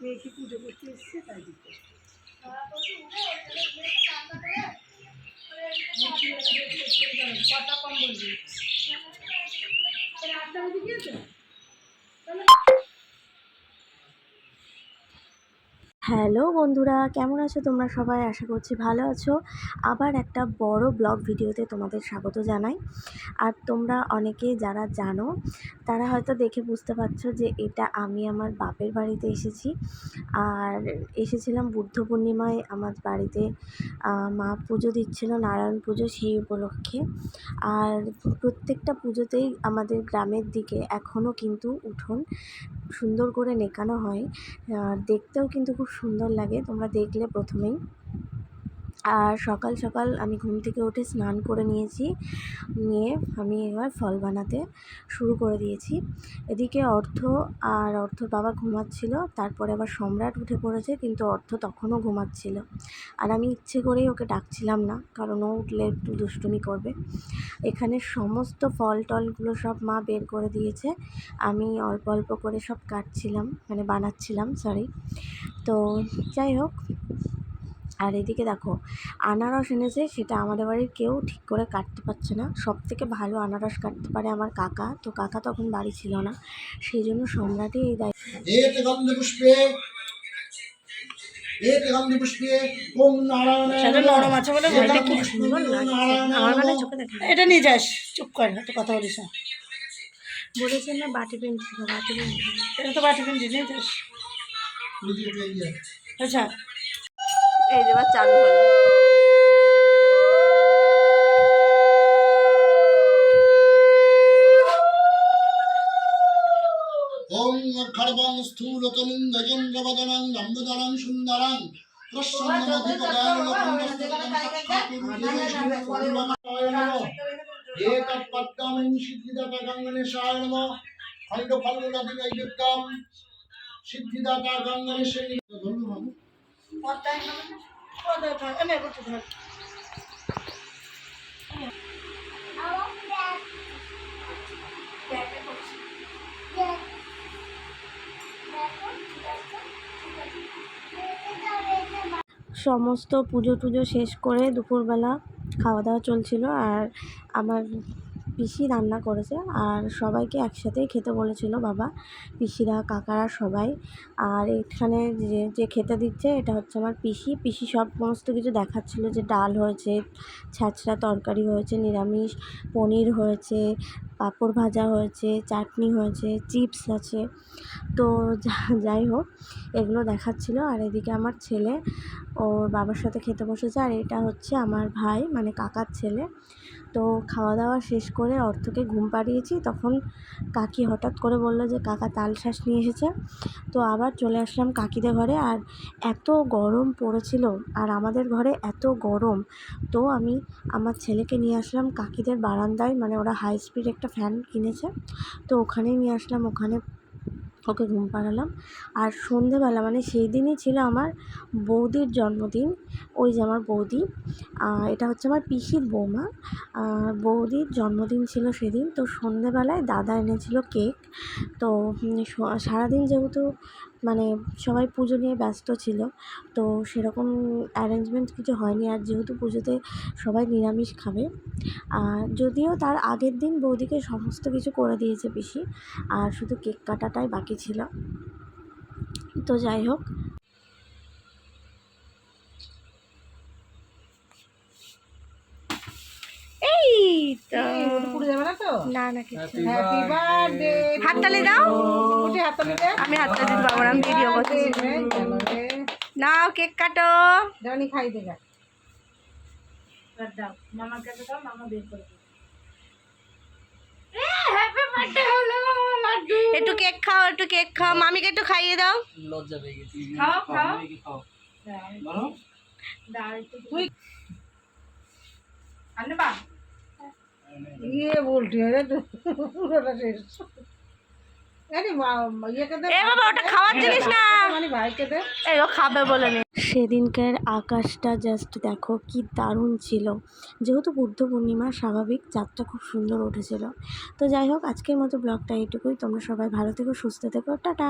মেয়েকে পুজো করতে এসছে তাই দিতে কথা কম বলবি আটটা বেজে গিয়েছে হ্যালো বন্ধুরা, কেমন আছো তোমরা সবাই? আশা করছি ভালো আছো। আবার একটা বড় ব্লগ ভিডিওতে তোমাদের স্বাগত জানাই। আর তোমরা অনেকে যারা জানো, তারা হয়তো দেখে বুঝতে পারছ যে এটা আমি আমার বাপের বাড়িতে এসেছি। আর এসেছিলাম বুদ্ধ পূর্ণিমায়। আমার বাড়িতে মা পুজো দিচ্ছিল, নারায়ণ পুজো সেই উপলক্ষে। আর প্রত্যেকটা পুজোতেই আমাদের গ্রামের দিকে এখনও কিন্তু উঠোন সুন্দর করে নেকানো হয়। আর দেখতেও কিন্তু খুব সুন্দর লাগে। তোমরা দেখলে প্রথমেই। আর সকাল সকাল আমি ঘুম থেকে উঠে স্নান করে নিয়েছি। নিয়ে আমি এবার ফল বানাতে শুরু করে দিয়েছি। এদিকে অর্থ আর অর্থর বাবা ঘুমাচ্ছিল, তারপরে আবার সম্রাট উঠে পড়েছে, কিন্তু অর্থ তখনও ঘুমাচ্ছিল। আর আমি ইচ্ছে করেই ওকে ডাকছিলাম না, কারণ ও উঠলে একটু দুষ্টুমি করবে। এখানে সমস্ত ফল টলগুলো সব মা বের করে দিয়েছে। আমি অল্প অল্প করে সব কাটছিলাম মানে বানাচ্ছিলাম সরি তো যাই হোক আর এদিকে দেখো আনারস এনেছে সেটা আমাদের বাড়ির কেউ ঠিক করে কাটতে পারছে না। সব থেকে ভালো আনারস কাটতে পারে আমার কাকা। তো কাকা তখন বাড়ি ছিল না সেই জন্য সম্রাটই এই দায়িত্ব এটা নিয়ে যাস চুপ কর কথা বলিস বাটি আচ্ছা এই দেবার চালু হলো খড়বং স্থূলতলিং গজেন্দ্রবদনং লম্বদনং সুন্দরং সিদ্ধিদাতা গঙ্গনেশ্বরী ধন্যবাদ। সমস্ত পুজো টুজো শেষ করে দুপুরবেলা খাওয়া দাওয়া চলছিল আর আমার পিসি রান্না করেছে আর সবাইকে একসাথেই খেতে বলেছিল বাবা, পিসিরা, কাকারা সবাই। আর এখানে যে যে খেতে দিচ্ছে এটা হচ্ছে আমার পিসি। পিসি সব সমস্ত কিছু দেখাচ্ছিল যে ডাল হয়েছে ছ্যাঁচড়া তরকারি হয়েছে, নিরামিষ, পনির হয়েছে পাঁপড় ভাজা হয়েছে, চাটনি হয়েছে, চিপস আছে। তো যাই হোক, এগুলো দেখাচ্ছিল। আর এদিকে আমার ছেলে, ওর বাবার সাথে খেতে বসেছে। আর এটা হচ্ছে আমার ভাই মানে কাকার ছেলে। তো খাওয়া দাওয়া শেষ করে অর্থকে ঘুম পাড়িয়েছি। তখন কাকি হঠাৎ করে বলল যে, কাকা তাল শ্বাস নিয়ে এসেছে। তো আবার চলে আসলাম কাকিদের ঘরে। আর এত গরম পড়েছিল, আর আমাদের ঘরে এত গরম। তো আমি আমার ছেলেকে নিয়ে আসলাম কাকিদের বারান্দায়। মানে ওরা হাই স্পিড একটা ফ্যান কিনেছে। তো ওখানেই নিয়ে আসলাম, ওখানে ওকে ঘুম পাড়ালাম। আর সন্ধেবেলা মানে সেই দিনই ছিল আমার বৌদির জন্মদিন, ওই যে আমার বৌদি। এটা হচ্ছে আমার পিসির বৌমা। বৌদির জন্মদিন ছিল সেদিন, তো সন্ধেবেলায় দাদা এনেছিল কেক। তো সারাদিন যেহেতু মানে সবাই পুজো নিয়ে ব্যস্ত ছিল। তো সেরকম অ্যারেঞ্জমেন্ট কিছু হয়নি। আর যেহেতু পুজোতে সবাই নিরামিষ খাবে, আর যদিও তার আগের দিন বৌদিকে সমস্ত কিছু করে দিয়েছে পিসি, আর শুধু কেক কাটাটাই বাকি ছিল। তো যাই হোক এই তো না না না কিছু না। হ্যাপি বার্থডে হাততালি দাও। হাততালি আমি দিতে পারব না আমি ভিডিও করছি নাও কেক কাটো। জানি খাই দে দাও। মামার কাছে দাও মামা বের করে একটু কেক খাও একটু কেক খাও। মামিকে একটু খাইয়ে দাও। লজ্জা পেয়ে গেছি। খাও, খাও। খাও বলো। তুই আনে ইয়ে পুরোটা শেষ। আরে মা ইয়েকে দে এ বাবা ওটা খাওয়ার জিনিস না। মানে ভাইকে দে। এই ও খাবে বলে নে। সেদিনকার আকাশটা জাস্ট দেখো কি দারুণ ছিল। যেহেতু বুদ্ধ পূর্ণিমা স্বাভাবিক চাঁদটা খুব সুন্দর উঠেছিল। তো যাই হোক আজকের মতো ব্লগটা এইটুকুই। তোমরা সবাই ভালো থেকো সুস্থ থেকো। টাটা!